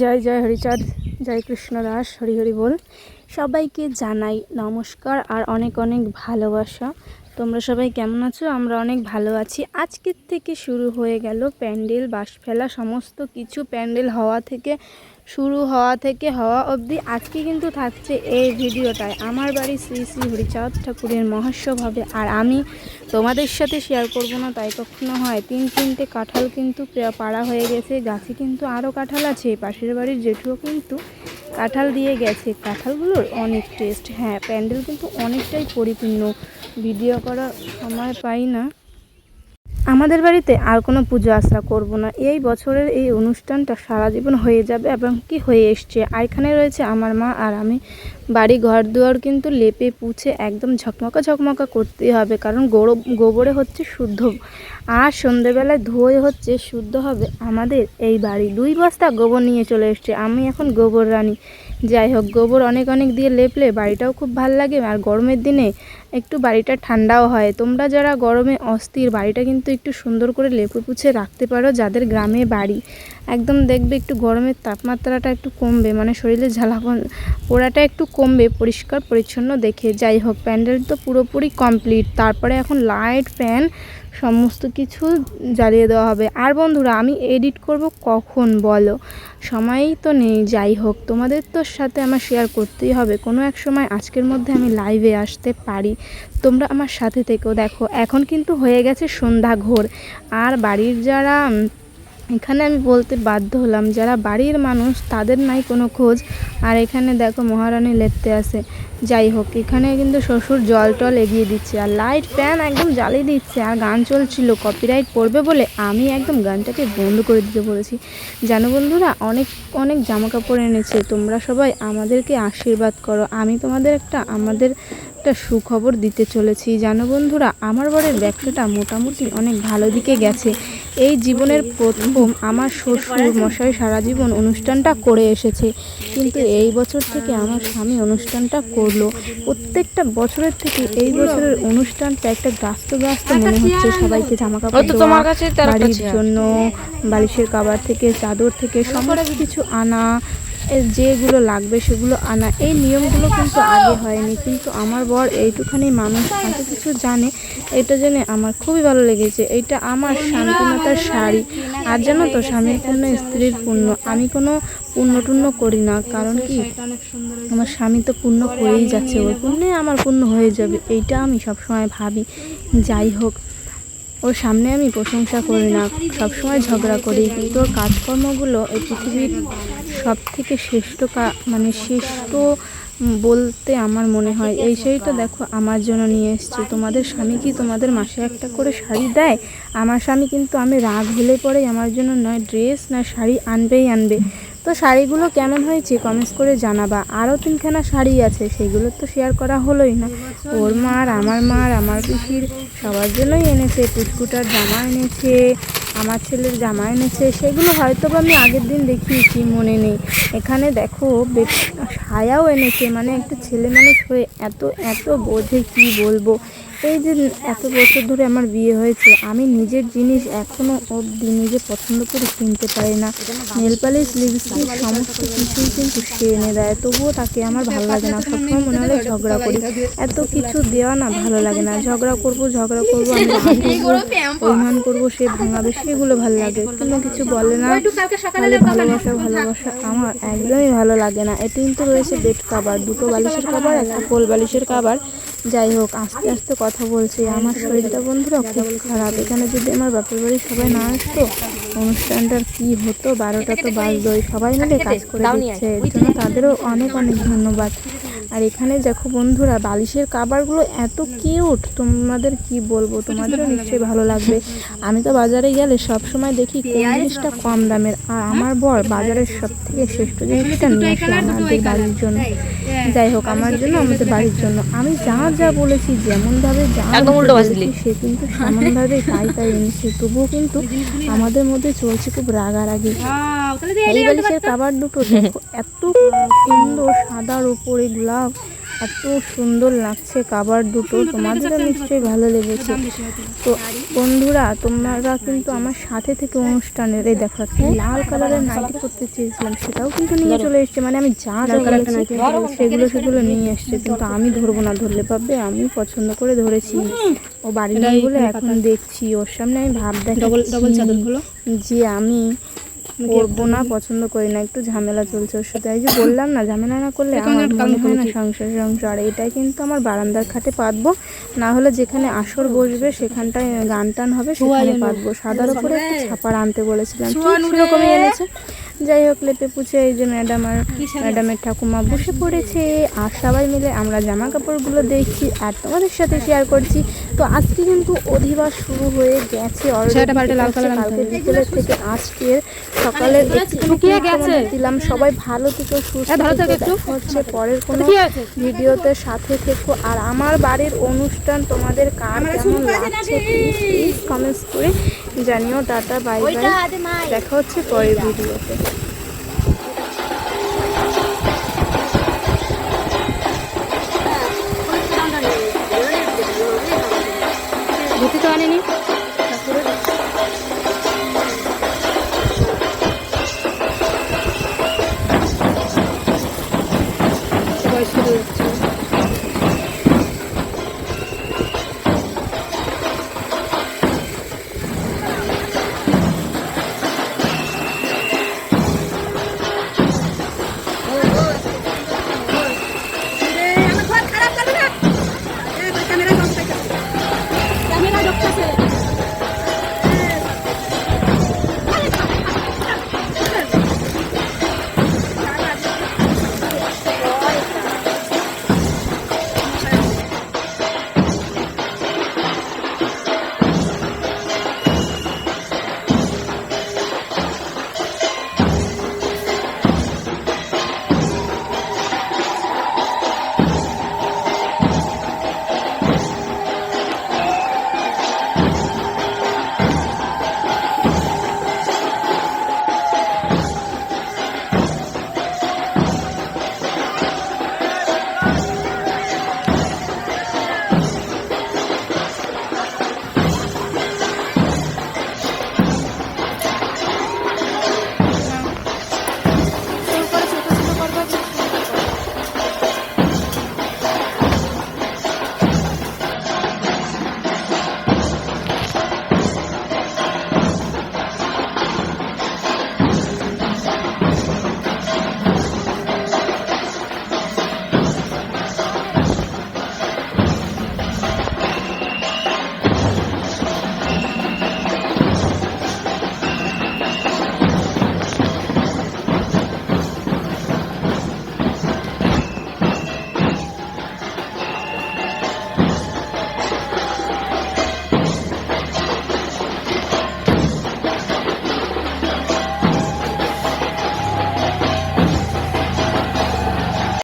জয় জয় হরিচাঁদ, জয় কৃষ্ণ দাস, হরি হরি বল। সবাইকে জানাই নমস্কার আর অনেক অনেক ভালোবাসা। তোমরা সবাই কেমন আছো? আমরা অনেক ভালো আছি। আজকের থেকে শুরু হয়ে গেল প্যান্ডেল বাস ফেলা সমস্ত কিছু প্যান্ডেল হওয়া থেকে শুরু হওয়া থেকে হওয়া অবধি আজকে কিন্তু থাকছে এই ভিডিওটায় আমার বাড়ি শ্রী শ্রী হরিচাঁদ ঠাকুরের মহোৎসব হবে আর আমি তোমাদের সাথে শেয়ার করব না, তাই কখনো হয়। তিন তিনটে কাঁঠাল কিন্তু পাড়া হয়ে গেছে, গাছে কিন্তু আরও কাঁঠাল আছে। পাশের বাড়ির জেঠুও কিন্তু কাঁঠাল দিয়ে গেছে। কাঁঠালগুলোর অনেক টেস্ট হ্যাঁ প্যান্ডেল কিন্তু অনেকটাই পরিপূর্ণ। ভিডিও করার সময় পাই না। আমাদের বাড়িতে আর কোনো পুজো আশা করব না। এই বছরের এই অনুষ্ঠানটা সারা জীবন হয়ে যাবে এবং কি হয়ে এসছে? আর এখানে রয়েছে আমার মা আর আমি। বাড়ি ঘর দুয়ার কিন্তু লেপে পুছে একদম ঝকমকা ঝকমকা করতে হবে, কারণ গোবরে হচ্ছে শুদ্ধ আর সন্ধেবেলায় ধুয়ে হচ্ছে, শুদ্ধ হবে আমাদের। এই বাড়ি দুই বস্তা গোবর নিয়ে চলে এসছে। আমি এখন গোবর রানী। যাই হোক, গোবর অনেক অনেক দিয়ে লেপলে বাড়িটাও খুব ভালো লাগে আর গরমের দিনে একটু বাড়িটা ঠান্ডাও হয়। তোমরা যারা গরমে অস্থির, বাড়িটা কিন্তু একটু সুন্দর করে লেপে পুছে রাখতে পারো যাদের গ্রামে বাড়ি। একদম দেখবে একটু গরমের তাপমাত্রাটা একটু কমবে মানে শরীরে ঝালাপন পোড়াটা একটু কমবে, পরিষ্কার পরিচ্ছন্ন দেখে। যাই হোক, প্যান্ডেল তো পুরোপুরি কমপ্লিট। তারপরে এখন লাইট, ফ্যান সমস্ত কিছু জ্বালিয়ে দেওয়া হবে। আর বন্ধুরা, আমি এডিট করব কখন বলো? সময়ই তো নেই, যাই হোক। তোমাদের তো সাথে আমার শেয়ার করতেই হবে। কোনো এক সময় আজকের মধ্যে আমি লাইভে আসতে পারি। তোমরা আমার সাথে থেকেও দেখো, এখন কিন্তু হয়ে গেছে সন্ধ্যা ঘোর। আর বাড়ির যারা এখানে আমি বলতে বাধ্য হলাম, যারা বাড়ির মানুষ তাদের নাই কোনো খোঁজ। আর এখানে দেখো মহারানী লেপতে আসে যাই হোক, এখানে কিন্তু শ্বশুর জল টল এগিয়ে দিচ্ছে আর লাইট ফ্যান একদম জ্বালিয়ে দিচ্ছে আর গান চলছিল কপিরাইট পড়বে বলে আমি একদম গানটাকে বন্ধ করে দিতে বলেছি। জানো বন্ধুরা, অনেক অনেক জামা কাপড় এনেছে, তোমরা সবাই আমাদেরকে আশীর্বাদ করো। আমি তোমাদের একটা, আমাদের একটা সুখবর দিতে চলেছি। জানো বন্ধুরা আমার বরের ব্যবসাটা মোটামুটি অনেক ভালো দিকে গেছে। এই জীবনের প্রথম আমার শ্বশুর মশাই সারা জীবন অনুষ্ঠানটা করে এসেছে। কিন্তু এই বছর থেকে আমার স্বামী অনুষ্ঠানটা করল। প্রত্যেকটা বছরের থেকে এই বছরের অনুষ্ঠানটা একটা ব্যস্ত ব্যস্ত মনে হচ্ছে সবাইকে জামা কাপড় বাড়ির জন্য বালিশের কাবার থেকে চাদর থেকে সমস্ত কিছু আনা যেগুলো লাগবে সেগুলো আনা। এই নিয়মগুলো কিন্তু আগে হয়নি, কিন্তু আমার বর এইটুখানি মানুষ, এত কিছু জানে, এটা জেনে আমার খুবই ভালো লেগেছে। এইটা আমার শান্তিমাতার শাড়ি। আর জানো তো, স্বামীর পূর্ণ স্ত্রীর পূর্ণ আমি কোনো পূর্ণ টূর্ণ করি না, কারণ কি? আমার স্বামী তো পূর্ণ করেই যাচ্ছে ওই পুণ্যে আমার পূর্ণ হয়ে যাবে, এইটা আমি সবসময় ভাবি। যাই হোক, ওর সামনে আমি প্রশংসা করি না, সবসময় ঝগড়া করি, কিন্তু ওর কাজকর্মগুলো এই পৃথিবীর সব থেকে শ্রেষ্ঠ মানে শ্রেষ্ঠ বলতে আমার মনে হয়, এই শাড়িটা দেখো আমার জন্য নিয়ে এসেছি। তোমাদের স্বামী কি তোমাদের মাসে একটা করে শাড়ি দেয়? আমার স্বামী কিন্তু আমি রাগ হলে পরেই আমার জন্য নয়, ড্রেস না শাড়ি আনবেই আনবে। তো শাড়িগুলো কেমন হয়েছে কমেন্টস করে জানাবা। আরও তিনখানা শাড়ি আছে, সেগুলো তো শেয়ার করা হলোই না। ওর মার আমার মার আমার পিসির সবার জন্যই এনেছে পুষ্কুটার জামা এনেছে আমার ছেলের জামা এনেছে, সেগুলো হয়তো বা আমি আগের দিন দেখিয়েছি, মনে নেই। এখানে দেখো সায়াও এনেছে মানে একটা ছেলে মানুষ হয়ে এত এত বোঝে কি বলব? এই যে এত বছর ধরে আমার বিয়ে হয়েছে আমি নিজের জিনিস এখনও অবধি নিজে পছন্দ করে কিনতে পারি না। নেল পালিশ লিপস্টিক সমস্ত কিছুই কিন্তু সে এনে দেয় তবুও তাকে আমার ভালো লাগে না। সবসময় মনে হলে ঝগড়া করি। এত কিছু দেওয়া না ভালো লাগে না। ঝগড়া করব ঝগড়া করব আমি অভিমান করব সে ভাঙাবে সেগুলো ভালো লাগে। কোনো কিছু বলে না খালি ভালোবাসা ভালোবাসা আমার একদমই ভালো লাগে না। এটি কিন্তু রয়েছে বেড কাভার দুটো বালিশের কাভার একটা কোল বালিশের কাভার। যাই হোক আস্তে আস্তে কথা বলছি আমার শরীরটা বন্ধুরা খুব খারাপ। এখানে যদি আমার বাপের বাড়ি সবাই না আসতো অনুষ্ঠানটার কি হতো? বারোটা তো বাজলো সবাই মিলে কাজ করে দিচ্ছে। এর জন্য তাদেরও অনেক অনেক ধন্যবাদ। আর এখানে দেখো বন্ধুরা বালিশের কাবারগুলো এত কিউট। তোমাদের কি বলব? তোমাদেরও নিশ্চয়ই ভালো লাগবে। আমি তো বাজারে গেলে সব সময় দেখি কোন জিনিসটা কম দামের। আর আমার বর বাজারের সব থেকে শ্রেষ্ঠ জিনিসটা নিয়ে আসে আমাদের বাড়ির জন্য। যাই হোক আমার জন্য আমাদের বাড়ির জন্য। আমি যা যা বলেছি যেমনভাবে যা সে কিন্তু সেমনভাবে তাই তাই এনেছে। তবুও কিন্তু আমাদের মধ্যে চলছে খুব রাগারাগি। এই বালিশের কাবার দুটো দেখো এত সুন্দর সাদার ওপরে গোলাপ এত সুন্দর লাগছে কাবার দুটো তোমাদেরও নিশ্চয়ই ভালো লেগেছে। তো বন্ধুরা তোমরা কিন্তু আমার সাথে থেকে অনুষ্ঠানের এই দেখো একটা লাল কালারের নাইটি করতে চেয়েছিলাম সেটাও কিন্তু নিয়ে চলে এসছে মানে আমি যা সেগুলো সেগুলো নিয়ে এসছে কিন্তু আমি ধরবো না ধরলে পাবে আমি পছন্দ করে ধরেছি। ও বাড়ি নেই বলে এখন দেখছি ওর সামনে আমি ভাব হলো যে আমি করব না পছন্দ করি না একটু ঝামেলা চলছে ওর সাথে। এই যে বললাম না ঝামেলা না করলে আমার মনে হয় না সংসার সংসার এটাই কিন্তু আমার বারান্দার খাটে পাতবো না হলে যেখানে আসর বসবে সেখানটায় গান টান হবে সেখানে পাতবো। সাদার উপরে একটু ছাপার আনতে বলেছিলাম। সেরকমই এনেছে। যাই হোক লেপে পুছে এই যে ম্যাডাম আর ম্যাডামের ঠাকুমা বসে পড়েছে। আর সবাই মিলে আমরা জামা কাপড়গুলো দেখছি আর তোমাদের সাথে শেয়ার করছি। তো আজকে কিন্তু অধিবাস শুরু হয়ে গেছে কালকে বিকেলের থেকে আজকের সকালের গেছে। দিলাম। সবাই ভালো থেকো সুস্থ হ্যাঁ, হচ্ছে পরের কোনো ভিডিওতে সাথে থেকো। আর আমার বাড়ির অনুষ্ঠান তোমাদের কার কেমন লাগছে প্লিজ কমেন্টস করে জানিও। টাটা বাই বাই দেখা হচ্ছে পরের ভিডিওতে। ধুতি তো আনেনি।